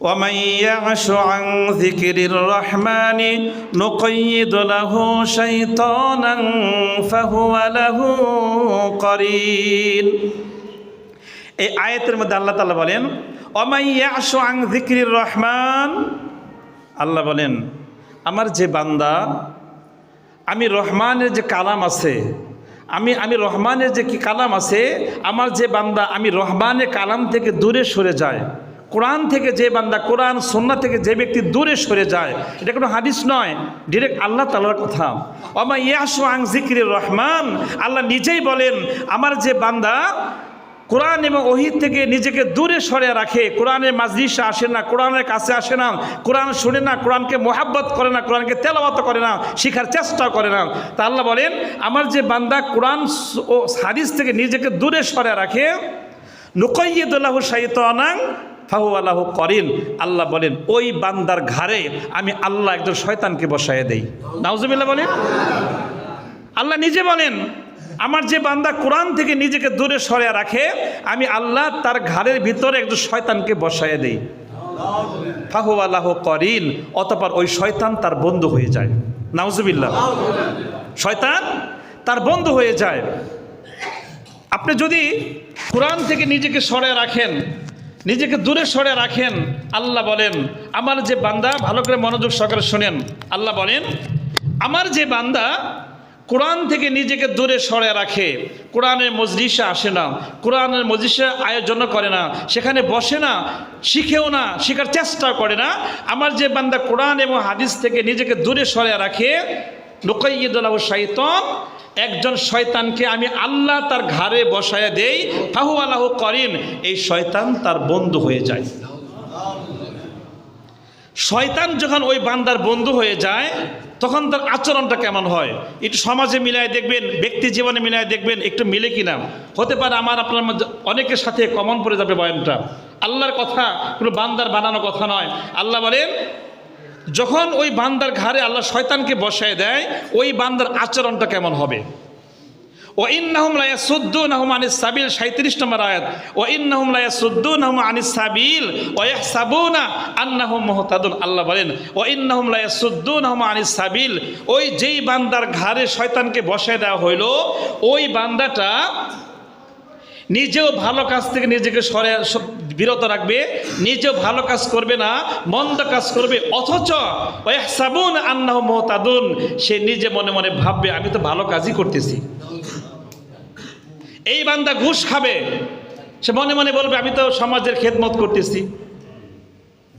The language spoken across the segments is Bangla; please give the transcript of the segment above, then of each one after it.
ومن يعش عن ذكر الرحمن نقيد له شيطانا فهو له قرين এই আয়াতের মধ্যে আল্লাহ তাআলা বলেন অমাই ইয়াশু আং যিকরির রহমান আল্লাহ বলেন আমার যে বান্দা আমি রহমানের যে কালাম আছে আমি আমি রহমানের যে কি কালাম আছে আমার যে বান্দা আমি রহমানের কালাম থেকে দূরে সরে যায় কোরআন থেকে যে বান্দা কোরআন সন্না থেকে যে ব্যক্তি দূরে সরে যায়, এটা কোনো হাদিস নয় ডিরেক্ট আল্লাহ তালার কথা। অমা ইয়াসু আং জিকির রহমান, আল্লাহ নিজেই বলেন, আমার যে বান্দা কোরআন এবং ওহিদ থেকে নিজেকে দূরে সরে রাখে, কোরআনের মাজলিসে আসে না, কোরআনের কাছে আসে না, কোরআন শুনে না, কোরআনকে মোহাব্বত করে না, কোরআনকে তেলাওয়াত করে না, শিখার চেষ্টা করে না। তা আল্লাহ বলেন, আমার যে বান্দা কোরআন ও হাদিস থেকে নিজেকে দূরে সরে রাখে নুকইদুল্লাহ সাইতানাং ফাহু আল্লাহ করিন আল্লাহ বলেন, ওই বান্দার ঘাড়ে আমি আল্লাহ একজন শয়তানকে বসায় দেই। নাউজুবিল্লাহ বলেন। আল্লাহ নিজে বলেন, আমার যে বান্দা কোরআন থেকে নিজেকে দূরে সরে রাখে, আমি আল্লাহ তার ঘাড়ের ভিতরে একজন শয়তানকে বসায় দেই। ফাহু আল্লাহ করিন অতপর ওই শয়তান তার বন্ধু হয়ে যায়। নাউজুবিল্লাহ। শয়তান তার বন্ধু হয়ে যায়। আপনি যদি কোরআন থেকে নিজেকে সরে রাখেন নিজেকে দূরে সরে রাখেন। আল্লাহ বলেন, আমার যে বান্দা, ভালো করে মনোযোগ সহকারে শোনেন। আল্লাহ বলেন, আমার যে বান্দা কোরআন থেকে নিজেকে দূরে সরে রাখে। কোরআনের মজলিসে আসে না, কোরআনের মজলিসে আয়োজন করে না, সেখানে বসে না, শিখেও না, শেখার চেষ্টা করে না। আমার যে বান্দা কোরআন এবং হাদিস থেকে নিজেকে দূরে সরে রাখে নকইদুল্লাহ শাইতন একজন শয়তানকে আমি আল্লাহ তার ঘাড়ে বসায় দেই ফাহু আল্লাহ করিন এই শয়তান তার বন্ধু হয়ে যায়। শয়তান যখন ওই বান্দার বন্ধু হয়ে যায়, তখন তার আচরণটা কেমন হয়? একটু সমাজে মিলায় দেখবেন, ব্যক্তি জীবনে মিলায় দেখবেন, একটু মিলে কিনা? হতে পারে আমার, আপনার অনেকের সাথে কমন পড়ে যাবে বয়ানটা। আল্লাহর কথা কোনো বান্দার বানানো কথা নয়। আল্লাহ বলেন যখন ওই বান্দার ঘাড়ে আল্লাহ শয়তানকে বসায় দেয়, ওই বান্দার আচরণটা কেমন হবে? ও ইন্নাহুম লায়া সুদ্দু নাহুম আনিস সাবিল সাঁত্রিশ নম্বর আয়াত। ও ইন্নাহুম লায়া সুদ্দু নাহুম আনিস সাবিল ও ইয়াহসাবুনা আন্নাহুম মুহতাদুন। আল্লাহ বলেন ও ইন্নাহুম লায়া সুদ্দু নাহুম আনিস সাবিল, ওই যেই বান্দার ঘাড়ে শয়তানকে বসায় দেওয়া হইল, ওই বান্দাটা নিজেও ভালো কাজ থেকে নিজেকে সরে বিরত রাখবে, নিজেও ভালো কাজ করবে না, মন্দ কাজ করবে, অথচ সাবুন আন্নাহ মোহতাদুন, সে নিজে মনে মনে ভাববে, আমি তো ভালো কাজই করতেছি। এই বান্দা ঘুষ খাবে। সে মনে মনে বলবে, আমি তো সমাজের খেদমত করতেছি।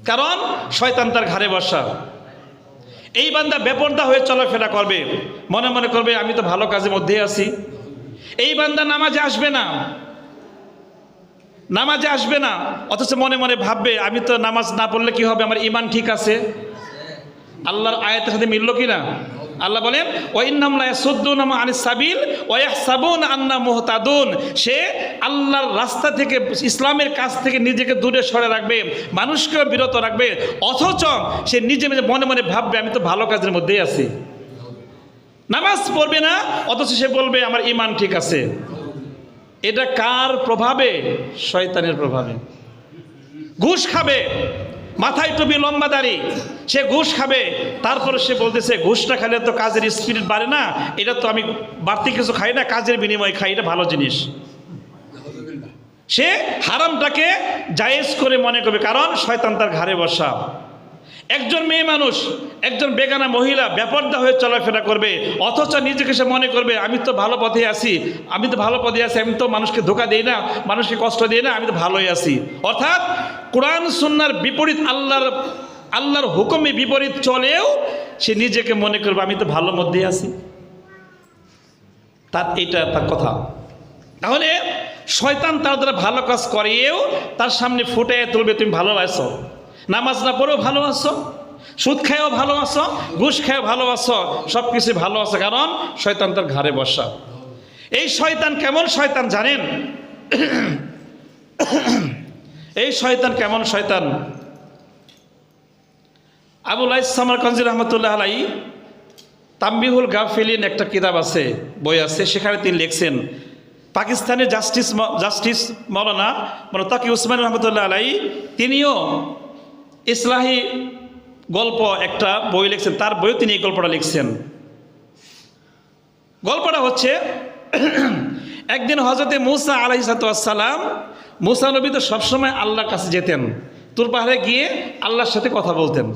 কারণ শয়তান তার ঘাড়ে বসা। এই বান্দা বেপর্দা হয়ে চলাফেরা করবে। মনে মনে করবে, আমি তো ভালো কাজের মধ্যে আছি। এই বান্দা নামাজে আসবে না। নামাজে আসবে না, অথচ মনে মনে ভাববে, আমি তো নামাজ না পড়লে কি হবে, আমার ইমান ঠিক আছে? আল্লাহর আয়াতের সাথে মিলল কি না আল্লাহ বলেন সাবিল আন্না মুহতাদুন। সে আল্লাহর রাস্তা থেকে, ইসলামের কাছ থেকে নিজেকে দূরে সরে রাখবে, মানুষকেও বিরত রাখবে, অথচ সে নিজে মনে মনে ভাববে, আমি তো ভালো কাজের মধ্যেই আছি। নামাজ পড়বে না, অথচ সে বলবে, আমার ইমান ঠিক আছে। এটা কার প্রভাবে? শয়তানের প্রভাবে। ঘুষ খাবে, মাথায় টুপি, লম্বা দাড়ি। সে ঘুষ খাবে, তারপরে সে বলতেছে, ঘুষটা খেলে তো কাজের স্পিরিট বাড়ে না। এটা তো আমি বাড়তি কিছু খাই না, কাজের বিনিময়ে খাই, এটা ভালো জিনিস। সে হারামটাকে জায়েজ করে মনে করবে, কারণ শয়তান তার ঘাড়ে বসা। একজন মেয়ে মানুষ, একজন বেগানা মহিলা ব্যাপারদা হয়ে চলাফেরা করবে, অথচ নিজেকে সে মনে করবে, আমি তো ভালো পথে আছি, আমি তো ভালো পথে আছি, আমি তো মানুষকে ধোকা দিই না, মানুষকে কষ্ট দিই না, আমি তো ভালোই আছি। অর্থাৎ কোরআন সুন্নার বিপরীত আল্লাহর আল্লাহর হুকুমে বিপরীত চলেও সে নিজেকে মনে করবে, আমি তো ভালো মধ্যে আছি। তার এইটা তার কথা। তাহলে শয়তান তার দ্বারা ভালো কাজ করিয়েও তার সামনে ফুটে তুলবে, তুমি ভালো আছো নামাজ না পড়েও ভালো আছো সুদ খায়ও ভালো আছো ঘুষ খায়ও ভালো আছো সব কিছু ভালো আছে কারণ শয়তান তার ঘাড়ে বসা। এই শয়তান কেমন শয়তান জানেন? এই শয়তান কেমন শয়তান? আবুল ইসলামার কঞ্জি রহমতুল্লাহ আলাই, তাম্বিহুল গাফিলিন একটা কিতাব আছে, বই আছে, সেখানে তিনি লিখছেন, পাকিস্তানের জাস্টিস জাস্টিস মৌলানা মানে তাকি উসমান রহমতুল্লাহ আলাই, তিনিও ইসলাহি গল্প একটা বই লিখছেন, তার বইও তিনি এই গল্পটা লিখছেন। গল্পটা হচ্ছে, একদিন হজরতে মুসা আলাহি সালাম, মুসা নবী তো সবসময় আল্লাহর কাছে যেতেন, তুর পাহাড়ে গিয়ে আল্লাহর সাথে কথা বলতেন।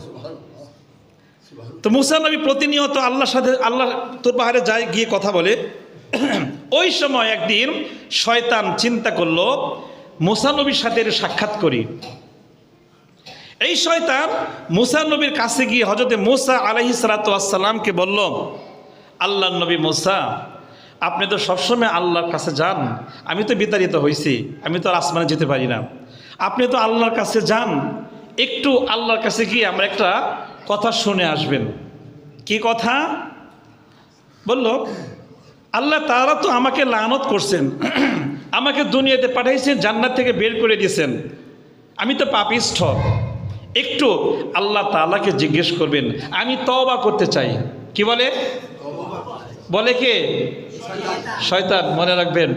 তো মুসা নবী প্রতিনিয়ত আল্লাহর সাথে, আল্লাহ তুর পাহাড়ে যায়, গিয়ে কথা বলে। ওই সময় একদিন শয়তান চিন্তা করল, মুসা নবীর সাথে সাক্ষাৎ করি। এই শয়তান মুসা নবীর কাছে গিয়ে হজরতে মুসা আলহি সালাতামকে বলল, আল্লাহ নবী মুসা, আপনি তো সবসময় আল্লাহর কাছে যান। আমি তো বিতাড়িত হয়েছি আমি তো আর আসমানে যেতে পারি না। আপনি তো আল্লাহর কাছে যান, একটু আল্লাহর কাছে গিয়ে আমরা একটা কথা শুনে আসবেন। কি কথা? বলল, আল্লাহ তারা তো আমাকে লানত করছেন, আমাকে দুনিয়াতে পাঠাইছেন, জান্নাত থেকে বের করে দিয়েছেন। আমি তো পাপিষ্ঠ। একটু আল্লাহ তাআলাকে জিজ্ঞেস করবেন, আমি তওবা করতে চাই। কি বলে? বলে কে? শয়তান, মনে রাখবেন।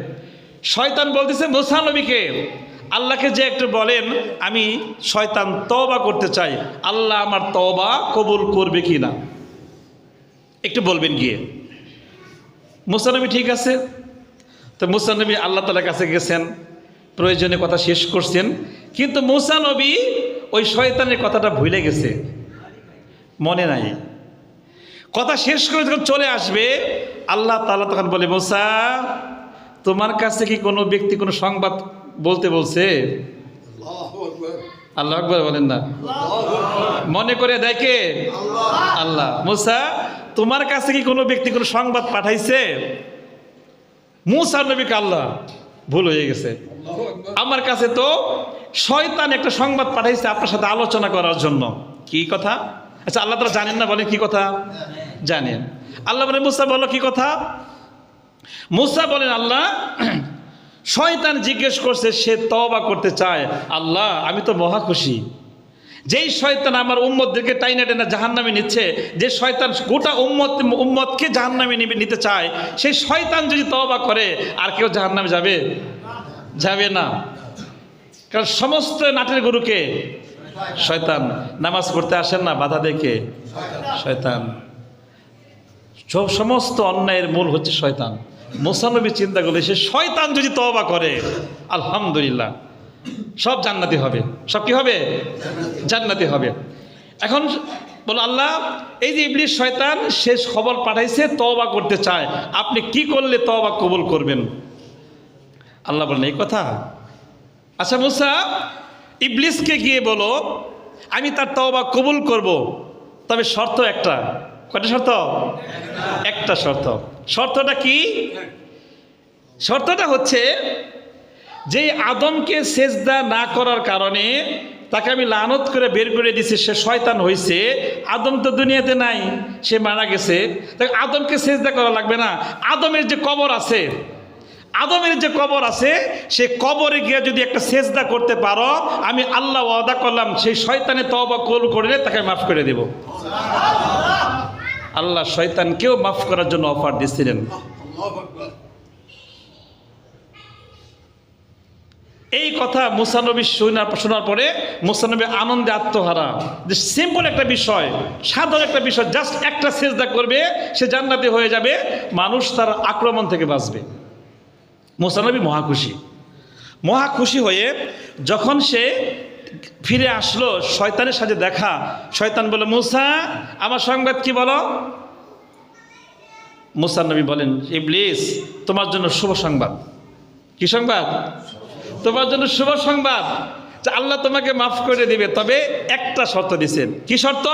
শয়তান বলতেছে, মুসা নবীকে, আল্লাহকে যে একটু বলেন, আমি শয়তান তওবা করতে চাই। আল্লাহ আমার তওবা কবুল করবে কি না? একটু বলবেন গিয়ে। মুসানবী ঠিক আছে? তো মুসানবী আল্লাহ তালার কাছে গেছেন প্রয়োজনে কথা শেষ করছেন। কিন্তু মুসানবী ওই শয়তানের কথাটা ভুলে গেছে। মনে নাই। কথা শেষ করে যখন চলে আসবে আল্লাহ তাআলা তখন বলে মোসা তোমার কাছে কি কোনো ব্যক্তি কোনো সংবাদ বলতে বলছে? আল্লাহ আকবর। বলেন না। মনে করে দেখে। আল্লাহ। মুসা তোমার কাছে কি কোনো ব্যক্তি কোনো সংবাদ পাঠাইছে? মুসা নবীকে আল্লাহ ভুল হয়ে গেছে। আমার কাছে তো শয়তান একটা সংবাদ পাঠাইছে আপনার সাথে আলোচনা করার জন্য। কি কথা? আচ্ছা আল্লাহ তারা জানেন না বলে কি কথা? জানেন। আল্লাহ বলে, মুসা বলো কি কথা? মুসা বলেন, আল্লাহ, শয়তান জিজ্ঞেস করছে, সে তওবা করতে চায়। আল্লাহ, আমি তো মহা খুশি। যেই শয়তান আমার উম্মতদেরকে টাইনা টেনা জাহান্নামে নিচ্ছে, যে শয়তান গোটা উম্মত, উম্মতকে জাহান্নামে নিবে, নিতে চায়, সেই শয়তান যদি তওবা করে, আর কেউ জাহান্নামে যাবে? যাবে না। কারণ সমস্ত নাটের গুরুকে শয়তান নামাজ পড়তে আসেন না, বাধা দেখে শয়তান। সব সমস্ত অন্যায়ের মূল হচ্ছে শয়তান। মোসানবী চিন্তা করলে সে শয়তান যদি তওবা করে, আলহামদুলিল্লাহ, সব জান্নাতি হবে। সব কি হবে? জান্নাতি হবে। এখন বলো, আল্লাহ, এই যে ইবলিশ শয়তান শেষ খবর পাঠাইছে, তওবা করতে চায়। আপনি কি করলে তওবা কবুল করবেন? আল্লাহ বলেন, এই কথা? আচ্ছা মুসা, ইবলিসকে গিয়ে বলো, আমি তার তওবা কবুল করব, তবে শর্ত একটা। কটা শর্ত? একটা শর্ত। শর্তটা কি? শর্তটা হচ্ছে, যে আদমকে সেজদা না করার কারণে তাকে আমি লানত করে বের করে দিছি সে শয়তান হয়েছে আদম তো দুনিয়াতে নাই, সে মারা গেছে। তাই আদমকে সেজদা করা লাগবে না। আদমের যে কবর আছে আদমের যে কবর আছে সে কবরে গিয়ে যদি একটা সেজদা করতে পারো, আমি আল্লাহ ওয়াদা করলাম, সেই শয়তানে তবা কল করলে তাকে মাফ করে দেব। আল্লাহ শয়তানকেও মাফ করার জন্য অফার দিয়েছিলেন। এই কথা মুসানবী শোনার শোনার পরে মুসানবী আনন্দে আত্মহারা। যে সিম্পল একটা বিষয়, সাধারণ একটা বিষয় জাস্ট একটা সেজদা করবে, সে জান্নাতে হয়ে যাবে, মানুষ তার আক্রমণ থেকে বাঁচবে। মুসানবী মহা খুশি। হয়ে যখন সে ফিরে আসলো, শয়তানের সাথে দেখা, শয়তান বলে মুসা, আমার সংবাদ কি বলো? মুসান নবী বলেন, ইবলিস, তোমার জন্য শুভ সংবাদ। কি সংবাদ? তোমার জন্য শুভ সংবাদ। আল্লাহ তোমাকে মাফ করে দিবে, তবে একটা শর্ত দিছেন। কি শর্ত?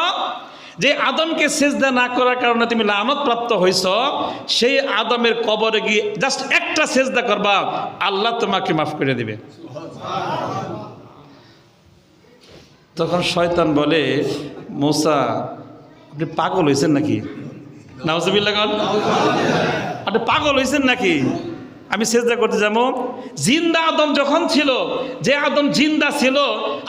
যে আদমকে সেজদা না করার কারণে তুমি লানত প্রাপ্ত হয়েছ সেই আদমের কবরে গিয়ে জাস্ট একটা সেজদা করবা, আল্লাহ তোমাকে মাফ করে দিবে। তখন শয়তান বলে, মোসা, আপনি পাগল হয়েছেন নাকি? নাওজবিল্লা আপনি পাগল হয়েছেন নাকি? আমি সেজদা করতে যাব। জিন্দা আদম যখন ছিল, যে আদম জিন্দা ছিল,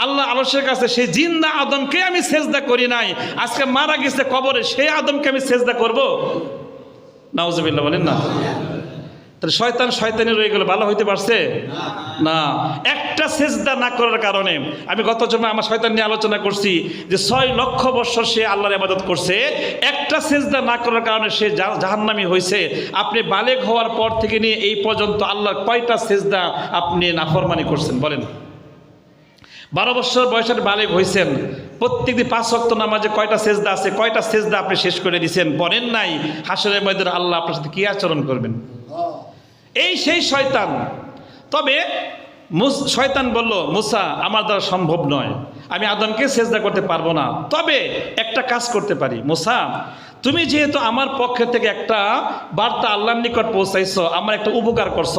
আল্লাহ আলসের কাছে সেই জিন্দা আদমকে আমি সেজদা করি নাই। আজকে মারা গেছে কবরে, সেই আদমকে আমি সেজদা করব। নাওজবিল্লা বলেন না। তাহলে শয়তান শয়তানি রয়ে গেল ভালো হইতে পারছে? না। একটা সেজদা না করার কারণে আমি গত জমে আমার শয়তান নিয়ে আলোচনা করছি যে ছয় লক্ষ বছর সে আল্লাহর ইবাদত করছে। একটা সেজদা না করার কারণে সে জাহান্নামী হয়েছে আপনি বালেগ হওয়ার পর থেকে নিয়ে এই পর্যন্ত আল্লাহর কয়টা সেজদা আপনি নাফরমানি করছেন? বলেন। বারো বছর বয়সের বালেগ হয়েছেন প্রত্যেকদিন পাঁচ অক্ত নামাজে কয়টা সেজদা আছে? কয়টা সেজদা আপনি শেষ করে দিয়েছেন পড়েন নাই। হাসরের মধ্যে আল্লাহ আপনার সাথে কী আচরণ করবেন? এই সেই শয়তান। তবে শয়তান বলল, মুসা, আমার দ্বারা সম্ভব নয়। আমি আদমকে সেজদা করতে পারব না। তবে একটা কাজ করতে পারি। মুসা, তুমি যেহেতু আমার পক্ষ থেকে একটা বার্তা আল্লাহর নিকট পৌঁছাইছো, আমার একটা উপকার করছ,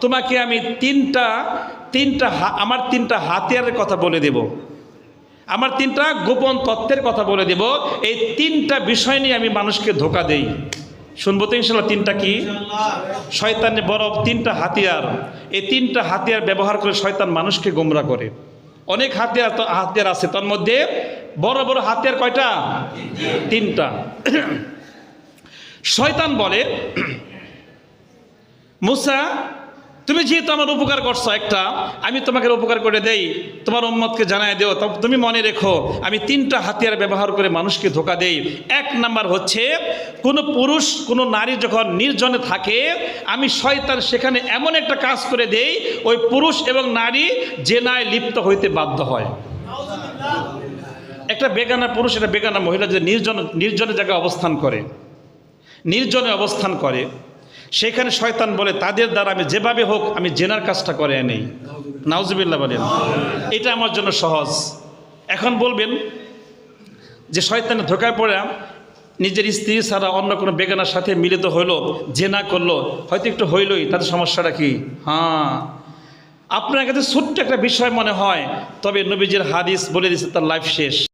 তোমাকে আমি তিনটা তিনটা আমার তিনটা হাতিয়ারের কথা বলে দেব। আমার তিনটা গোপন তত্ত্বের কথা বলে দেব। এই তিনটা বিষয় নিয়ে আমি মানুষকে ধোকা দেই। শুনব তো ইনশাল্লাহ তিনটা কি? শয়তানের বড় তিনটা হাতিয়ার। এই তিনটা হাতিয়ার ব্যবহার করে শয়তান মানুষকে গোমরা করে। অনেক হাতিয়ার হাতিয়ার আছে। তার মধ্যে বড় বড় হাতিয়ার কয়টা? তিনটা। শয়তান বলে, মুসা তুমি যেহেতু আমার উপকার করছ একটা, আমি তোমাকে উপকার করে দেই, তোমার উম্মতকে জানাই দেও। তুমি মনে রেখো, আমি তিনটা হাতিয়ার ব্যবহার করে মানুষকে ধোকা দেই। এক নাম্বার হচ্ছে, কোনো পুরুষ, কোনো নারী যখন নির্জনে থাকে, আমি শয়তান সেখানে এমন একটা কাজ করে দেই, ওই পুরুষ এবং নারী জেনায় লিপ্ত হইতে বাধ্য হয়। একটা বেগানা পুরুষ, একটা বেগানা মহিলা যে নির্জন, নির্জনে জায়গায় অবস্থান করে, নির্জনে অবস্থান করে সেখানে শয়তান বলে, তাদের দ্বারা আমি যেভাবে হোক আমি জেনার কাজটা করে নেই নাউজুবিল্লাহ বলেন। এটা আমার জন্য সহজ। এখন বলবেন যে শয়তানে ধোকায় পড়ে, নিজের স্ত্রী ছাড়া অন্য কোনো বেগানার সাথে মিলিত হইল, জেনা করল, হয়তো একটু হইলই, তাদের সমস্যাটা কি? হ্যাঁ। আপনার কাছে ছোট্ট একটা বিষয় মনে হয়, তবে নবীজির হাদিস বলে দিচ্ছে তার লাইফ শেষ।